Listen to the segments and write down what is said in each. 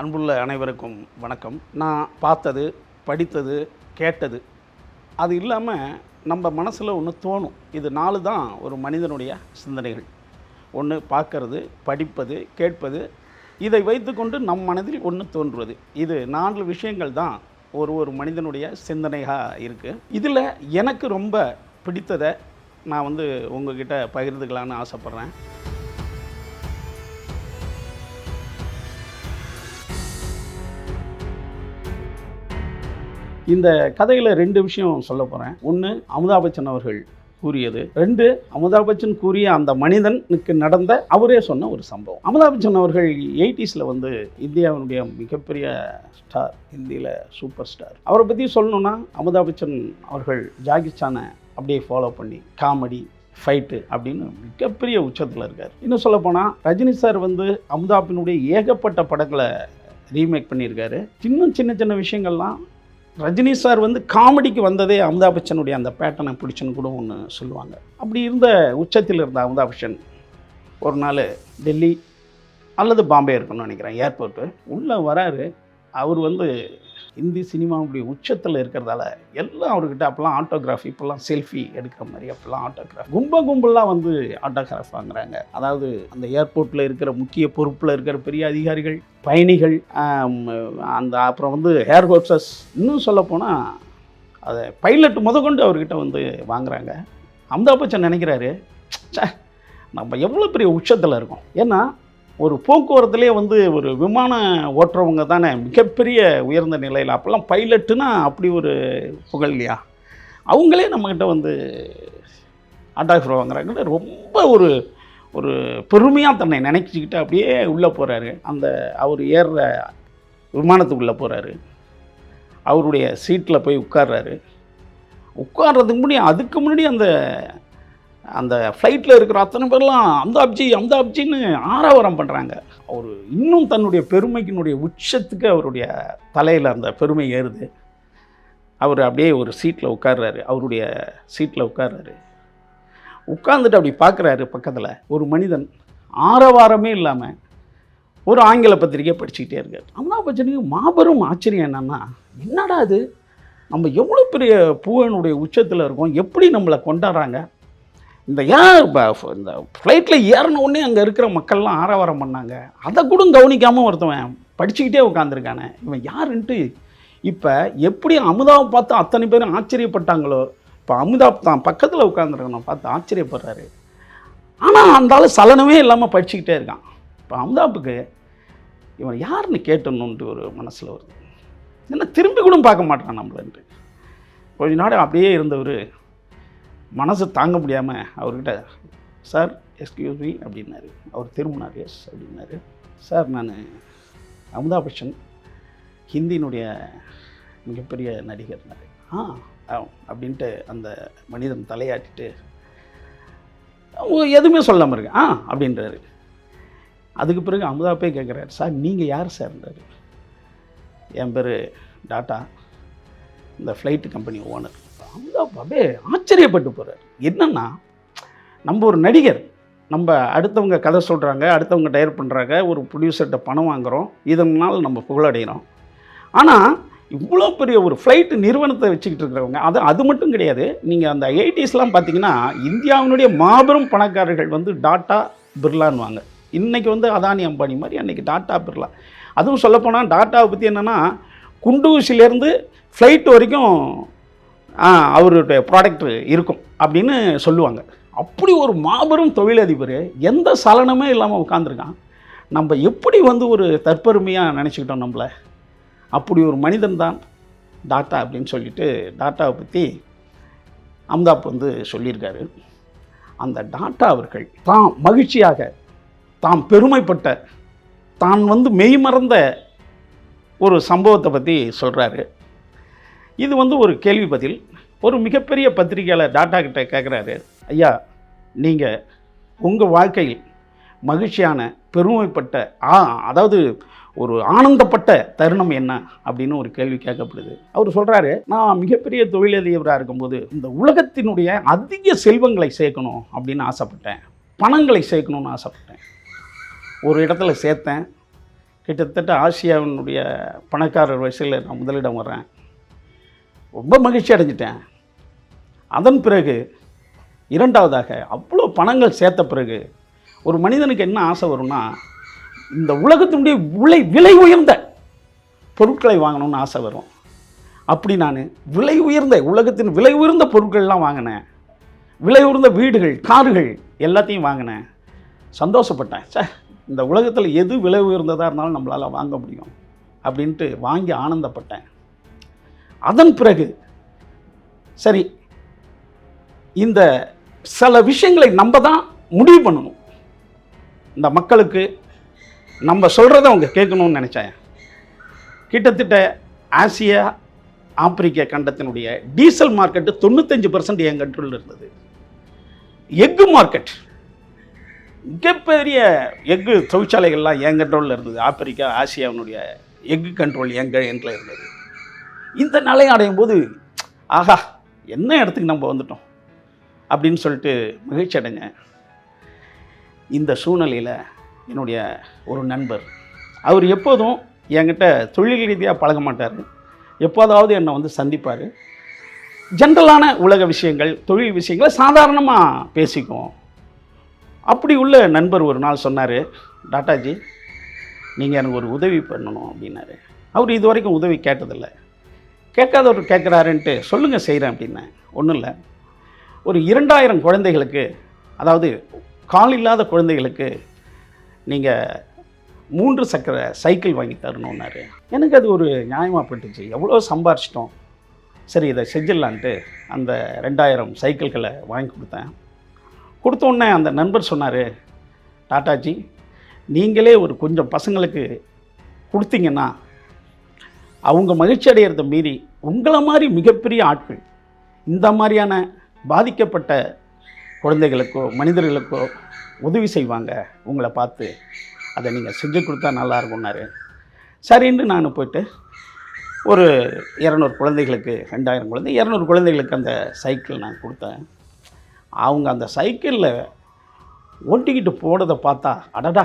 அன்புள்ள அனைவருக்கும் வணக்கம். நான் பார்த்தது படித்தது கேட்டது அது இல்லாமல் நம்ம மனசில் ஒன்று தோணும். இது நாலு தான் ஒரு மனிதனுடைய சிந்தனைகள். ஒன்று பார்க்கறது படிப்பது கேட்பது இதை வைத்துக்கொண்டு நம் மனதில் ஒன்று தோன்றுவது. இது நான்கு விஷயங்கள் தான் ஒரு ஒரு மனிதனுடைய சிந்தனையாக இருக்குது இதில் எனக்கு ரொம்ப பிடித்ததை நான் வந்து உங்ககிட்ட பகிர்ந்துக்கலான்னு ஆசைப்பட்றேன். இந்த கதையில் ரெண்டு விஷயம் சொல்ல போகிறேன் ஒன்று அமிதாப் பச்சன் அவர்கள் கூறியது. ரெண்டு அமிதாப் பச்சன் கூறிய அந்த மனிதனுக்கு நடந்த அவரே சொன்ன ஒரு சம்பவம். அமிதாப் பச்சன் அவர்கள் எயிட்டிஸில் வந்து இந்தியாவினுடைய மிகப்பெரிய ஸ்டார் ஹிந்தியில் சூப்பர் ஸ்டார் அவரை பற்றி சொல்லணும்னா அமிதாப் பச்சன் அவர்கள் ஜாகிஸ்தானை அப்படியே ஃபாலோ பண்ணி காமெடி ஃபைட்டு அப்படின்னு மிகப்பெரிய உச்சத்தில் இருக்கார். இன்னும் சொல்லப்போனால் ரஜினி சார் வந்து அமிதாப்பினுடைய ஏகப்பட்ட படங்களை ரீமேக் பண்ணியிருக்காரு. இன்னும் சின்ன சின்ன விஷயங்கள்லாம் ரஜினி சார் வந்து காமெடிக்கு வந்ததே அமிதாப் பச்சனுடைய அந்த பேட்டனை பிடிச்சுன்னு கூட ஒன்று சொல்லுவாங்க. அப்படி இருந்த உச்சத்தில் இருந்த அமிதாப் பச்சன் ஒரு நாள் டெல்லி அல்லது பாம்பே இருக்குன்னு நினைக்கிறேன் ஏர்போர்ட்டு உள்ளே வராரு. அவர் வந்து இந்தி சினிமாவுடைய உச்சத்தில் இருக்கிறதால எல்லாம் அவர்கிட்ட அப்போல்லாம் ஆட்டோகிராஃப் இப்போல்லாம் செல்ஃபி எடுக்கிற மாதிரி அப்போல்லாம் ஆட்டோகிராஃப் கும்ப கும்பலாக வந்து ஆட்டோகிராஃப் வாங்குறாங்க. அதாவது அந்த ஏர்போர்ட்டில் இருக்கிற முக்கிய பொறுப்பில் இருக்கிற பெரிய அதிகாரிகள் பயணிகள் அந்த அப்புறம் வந்து ஏர் ஹோஸ்டஸ் இன்னும் சொல்லப்போனால் அதை பைலட் முதற்கொண்டு அவர்கிட்ட வந்து வாங்குறாங்க. அமிதாப் பச்சன் நினைக்கிறாரு நம்ம எவ்வளோ பெரிய உச்சத்தில் இருக்கோம். ஏன்னா ஒரு போக்குவரத்துலேயே வந்து ஒரு விமானம் ஓட்டுறவங்க தானே மிகப்பெரிய உயர்ந்த நிலையில். அப்போல்லாம் பைலட்டுனா அப்படி ஒரு புகழ் இல்லையா? அவங்களே நம்மக்கிட்ட வந்து ஆட்டோகிராஃப் வாங்குறாங்கன்னு ரொம்ப ஒரு ஒரு பெருமையாக தன்னை நினைச்சிக்கிட்டு அப்படியே உள்ளே போகிறாரு அந்த அவர் ஏறுற விமானத்துக்குள்ளே போகிறாரு அவருடைய சீட்டில் போய் உட்கார்றாரு. உட்கார்றதுக்கு முன்னாடி அதுக்கு முன்னாடி அந்த அந்த ஃப்ளைட்டில் இருக்கிற அத்தனை பேர்லாம் அம்தாப்ஜி அம்தாப்ஜின்னு ஆரவாரம் பண்ணுறாங்க அவர் இன்னும் தன்னுடைய பெருமைக்கினுடைய உச்சத்துக்கு அவருடைய தலையில் அந்த பெருமை ஏறுது. அவர் அப்படியே ஒரு சீட்டில் உட்கார்றாரு. அவருடைய சீட்டில் உட்கார்றாரு. உட்கார்ந்துட்டு அப்படி பார்க்குறாரு பக்கத்தில். ஒரு மனிதன் ஆரவாரமே இல்லாமல் ஒரு ஆங்கில பத்திரிகை படிச்சுக்கிட்டே இருக்கார். அம்தாப் பச்சனுக்கு மாபெரும் ஆச்சரியம் என்னென்னா என்னடா அது நம்ம எவ்வளோ பெரிய பூவனுடைய உச்சத்தில் இருக்கோம்? எப்படி நம்மளை கொண்டாடுறாங்க? இந்த ஏன் இப்போ இந்த ஃப்ளைட்டில் ஏறின உடனே அங்கே இருக்கிற மக்கள்லாம் ஆரவாரம் பண்ணாங்க. அதை கூட கவனிக்காமல் ஒருத்தவன் படிச்சுக்கிட்டே உட்காந்துருக்கானே இவன் யாருன்ட்டு இப்போ எப்படி அமுதாவை பார்த்து அத்தனை பேரும் ஆச்சரியப்பட்டாங்களோ இப்போ அமுதா தான் பக்கத்தில் உட்காந்துருக்கணும் பார்த்து ஆச்சரியப்படுறாரு. ஆனால் அந்த ஆள் சலனமே இல்லாமல் படிச்சுக்கிட்டே இருக்கான். இப்போ அமுதாப்புக்கு இவன் யாருன்னு கேட்டணுன்ட்டு ஒரு மனசில் வருது. என்ன திரும்பி கூட பார்க்க மாட்டான் நம்மளன்ட்டு கொஞ்ச நாடு அப்படியே இருந்தவர் மனசு தாங்க முடியாமல் அவர்கிட்ட சார் எஸ்கியூஸ் மீ அப்படின்னாரு. அவர் திரும்பினார் எஸ் அப்படின்னாரு. சார் நான் அமிதாப் பச்சன் ஹிந்தியினுடைய மிகப்பெரிய நடிகர். ஆ ஆ அப்படின்ட்டு அந்த மனிதன் தலையாட்டிட்டு எதுவுமே சொல்லாமல் இருக்கு ஆ அப்படின்றாரு. அதுக்கு பிறகு அமுதாப்பே கேட்குறாரு சார் நீங்கள் யார் சார்ன்றாரு என் பேர் டாட்டா இந்த ஃப்ளைட்டு கம்பெனி ஓனர். அப்படியே ஆச்சரியப்பட்டு போகிறார் என்னென்னா நம்ம ஒரு நடிகர் நம்ம அடுத்தவங்க கதை சொல்கிறாங்க அடுத்தவங்க டயர் பண்ணுறாங்க ஒரு ப்ரொடியூசர்கிட்ட பணம் வாங்குகிறோம் இதனால் நம்ம புகழடைகிறோம் ஆனால் இவ்வளோ பெரிய ஒரு ஃப்ளைட்டு நிறுவனத்தை வச்சுக்கிட்டு இருக்கிறவங்க அது அது மட்டும் கிடையாது. நீங்கள் அந்த எயிட்டிஸ்லாம் பார்த்தீங்கன்னா இந்தியாவினுடைய மாபெரும் பணக்காரர்கள் வந்து டாட்டா பிர்லான்வாங்க இன்றைக்கி வந்து அதானி அம்பானி மாதிரி அன்றைக்கி டாட்டா பிர்லா. அதுவும் சொல்லப்போனால் டாட்டாவை பற்றி என்னென்னா குண்டூசிலேருந்து ஃப்ளைட் வரைக்கும் அவருடைய ப்ராடக்ட் இருக்கும் அப்படின்னு சொல்லுவாங்க. அப்படி ஒரு மாபெரும் தொழிலதிபர் எந்த சலனமே இல்லாமல் உட்காந்துருக்கான் நம்ம எப்படி வந்து ஒரு தற்பெருமையாக நினச்சிக்கிட்டோம் நம்மளை? அப்படி ஒரு மனிதன் தான் டாட்டா அப்படின்னு சொல்லிட்டு டாட்டாவை பற்றி அமிதாப் வந்து சொல்லியிருக்காரு. அந்த டாட்டா அவர்கள் தாம் மகிழ்ச்சியாக தாம் பெருமைப்பட்ட தான் வந்து மெய்மறந்த ஒரு சம்பவத்தை பற்றி சொல்கிறாரு இது வந்து ஒரு கேள்வி பதில். ஒரு மிகப்பெரிய பத்திரிகையாளர் டாட்டா கிட்ட கேட்குறாரு ஐயா நீங்கள் உங்கள் வாழ்க்கையில் மகிழ்ச்சியான பெருமைப்பட்ட ஆ அதாவது ஒரு ஆனந்தப்பட்ட தருணம் என்ன? அப்படின்னு ஒரு கேள்வி கேட்கப்படுது. அவர் சொல்கிறாரு நான் மிகப்பெரிய தொழிலதிபராக இருக்கும்போது இந்த உலகத்தினுடைய அதிக செல்வங்களை சேர்க்கணும் அப்படின்னு ஆசைப்பட்டேன். பணங்களை சேர்க்கணும்னு ஆசைப்பட்டேன். ஒரு இடத்துல சேர்த்தேன். கிட்டத்தட்ட ஆசியாவினுடைய பணக்காரர் வரிசையில் நான் முதலிடம் வர்றேன். ரொம்ப மகிழ்ச்சி அடைஞ்சிட்டேன். அதன் பிறகு இரண்டாவதாக அவ்வளோ பணங்கள் சேர்த்த பிறகு ஒரு மனிதனுக்கு என்ன ஆசை வரும்னா இந்த உலகத்தினுடைய விலை விலை உயர்ந்த பொருட்களை வாங்கணும்னு ஆசை வரும். அப்படி நான் விலை உயர்ந்த உலகத்தின் விலை உயர்ந்த பொருட்கள்லாம் வாங்கினேன். விலை உயர்ந்த வீடுகள் கார்கள் எல்லாத்தையும் வாங்கினேன். சந்தோஷப்பட்டேன். சார் இந்த உலகத்தில் எது விலை உயர்ந்ததாக இருந்தாலும் நம்மளால் வாங்க முடியும். அப்படின்ட்டு வாங்கி ஆனந்தப்பட்டேன். அதன் பிறகு சரி இந்த சில விஷயங்களை நம்ம தான் முடிவு பண்ணணும். இந்த மக்களுக்கு நம்ம சொல்கிறத அவங்க கேட்கணும்னு நினச்சேன் கிட்டத்தட்ட ஆசியா ஆப்பிரிக்க கண்டத்தினுடைய டீசல் மார்க்கெட்டு தொண்ணூத்தஞ்சு பர்சன்ட் என் கண்ட்ரோலில் இருந்தது. எக்கு மார்க்கெட். மிகப்பெரிய எஃகு தொழிற்சாலைகள்லாம் என் கண்ட்ரோலில் இருந்தது. ஆப்பிரிக்கா ஆசியாவினுடைய எஃகு கண்ட்ரோல் எங்கள் எண்டில் இருந்தது. இந்த நிலையை அடையும் போது ஆஹா என்ன இடத்துக்கு நம்ம வந்துட்டோம்? அப்படின்னு சொல்லிட்டு மகிழ்ச்சி அடைஞ்சேன் இந்த சூழ்நிலையில் என்னுடைய ஒரு நண்பர் அவர் எப்போதும் என்கிட்ட தொழில் ரீதியாக பழக மாட்டார். எப்போதாவது என்னை வந்து சந்திப்பார். ஜென்ரலான உலக விஷயங்கள் தொழில் விஷயங்களை சாதாரணமாக பேசிக்குவோம். அப்படி உள்ள நண்பர் ஒரு நாள் சொன்னார் டாட்டாஜி நீங்கள் எனக்கு ஒரு உதவி பண்ணணும் அப்படின்னாரு. அவர் இது வரைக்கும் உதவி கேட்டதில்லை. கேட்காதவர் கேட்குறாருன்ட்டு சொல்லுங்கள் செய்கிறேன் அப்படின்னேன் ஒன்றும் இல்லை. ஒரு இரண்டாயிரம் குழந்தைகளுக்கு அதாவது கால் இல்லாத குழந்தைகளுக்கு நீங்கள் மூன்று சக்கர சைக்கிள் வாங்கி தரணுன்னாரு எனக்கு அது ஒரு நியாயமாக பட்டுச்சு எவ்வளோ சம்பாரிச்சிட்டோம். சரி இதை செஞ்சிடலான்ட்டு அந்த ரெண்டாயிரம் சைக்கிள்களை வாங்கி கொடுத்தேன். கொடுத்த உடனே அந்த நண்பர் சொன்னார் டாட்டாஜி நீங்களே ஒரு கொஞ்சம் பசங்களுக்கு கொடுத்தீங்கன்னா அவங்க மகிழ்ச்சி அடைகிறத மீறி உங்களை மாதிரி மிகப்பெரிய ஆட்கள் இந்த மாதிரியான பாதிக்கப்பட்ட குழந்தைகளுக்கோ மனிதர்களுக்கோ உதவி செய்வாங்க. உங்களை பார்த்து அதை நீங்கள் செஞ்சு கொடுத்தா நல்லா இருக்கும்னாரு. சரின்னு நான் போயிட்டு ஒரு இரநூறு குழந்தைகளுக்கு ரெண்டாயிரம் குழந்தை இரநூறு குழந்தைகளுக்கு அந்த சைக்கிள் நான் கொடுத்தேன். அவங்க அந்த சைக்கிளில் ஓட்டிக்கிட்டு போனதை பார்த்தா அடடா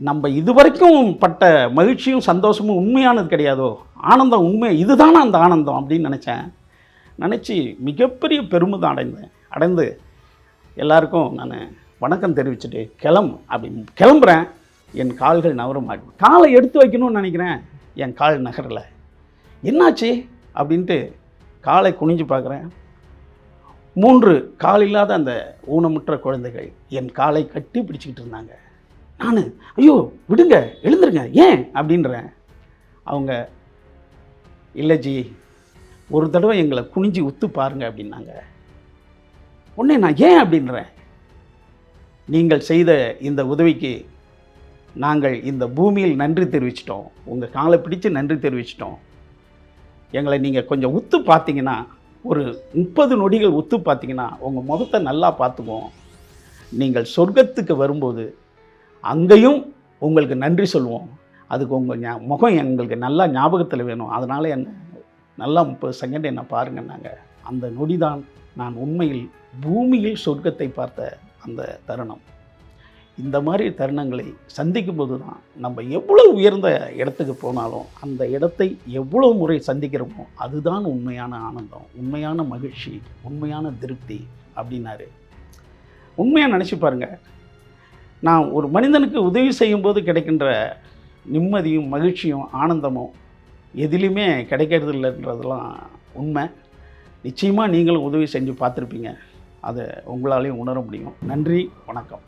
நம்ம இது வரைக்கும் பட்ட மகிழ்ச்சியும் சந்தோஷமும் உண்மையானது கிடையாதோ? ஆனந்தம் உண்மை இதுதானே அந்த ஆனந்தம் அப்படின்னு நினச்சேன். நினச்சி மிகப்பெரிய பெருமிதம் அடைந்தேன். அடைந்து எல்லாருக்கும் நான் வணக்கம் தெரிவிச்சுட்டு கிளம் அப்படி கிளம்புறேன். என் கால்கள் நகர காலை எடுத்து வைக்கணும்னு நினைக்கிறேன். என் கால் நகரலை. என்னாச்சு? அப்படின்ட்டு காலை குனிஞ்சு பார்க்குறேன் மூன்று கால் இல்லாத அந்த ஊனமுற்ற குழந்தைகள் என் காலை கட்டி பிடிச்சிக்கிட்டு இருந்தாங்க. நான் ஐயோ விடுங்க எழுந்துருங்க ஏன்? அப்படின்றேன். அவங்க இல்லை ஜி ஒரு தடவை எங்களை குனிஞ்சு உத்து பாருங்க அப்படின்னாங்க. உடனே நான் ஏன் அப்படின்றேன்? நீங்கள் செய்த இந்த உதவிக்கு நாங்கள் இந்த பூமியில் நன்றி தெரிவிச்சிட்டோம். உங்கள் காலை பிடிச்சு நன்றி தெரிவிச்சிட்டோம். எங்களை நீங்கள் கொஞ்சம் உத்து பார்த்தீங்கன்னா ஒரு முப்பது நொடிகள் உத்து பார்த்தீங்கன்னா உங்கள் முகத்தை நல்லா பார்த்துக்குவோம். நீங்கள் சொர்க்கத்துக்கு வரும்போது அங்கேயும் உங்களுக்கு நன்றி சொல்லுவோம். அதுக்கு உங்கள் ஞா முகம் எங்களுக்கு நல்லா ஞாபகத்தில் வேணும். அதனால் என்ன நல்லா முப்பது செகண்ட் என்னை பாருங்கன்னாங்க அந்த நொடி தான் நான் உண்மையில் பூமியில் சொர்க்கத்தை பார்த்த அந்த தருணம். இந்த மாதிரி தருணங்களை சந்திக்கும் போது தான் நம்ம எவ்வளோ உயர்ந்த இடத்துக்கு போனாலும் அந்த இடத்தை எவ்வளோ முறை சந்திக்கிறோமோ அதுதான் உண்மையான ஆனந்தம் உண்மையான மகிழ்ச்சி உண்மையான திருப்தி அப்படின்னாரு. உண்மையாக நினச்சி பாருங்கள் நான் ஒரு மனிதனுக்கு உதவி செய்யும்போது கிடைக்கின்ற நிம்மதியும் மகிழ்ச்சியும் ஆனந்தமும் எதிலுமே கிடைக்கிறது இல்லைன்றதெல்லாம் உண்மை. நிச்சயமாக நீங்களும் உதவி செஞ்சு பார்த்துருப்பீங்க. அதை உங்களாலையும் உணர முடியும். நன்றி வணக்கம்.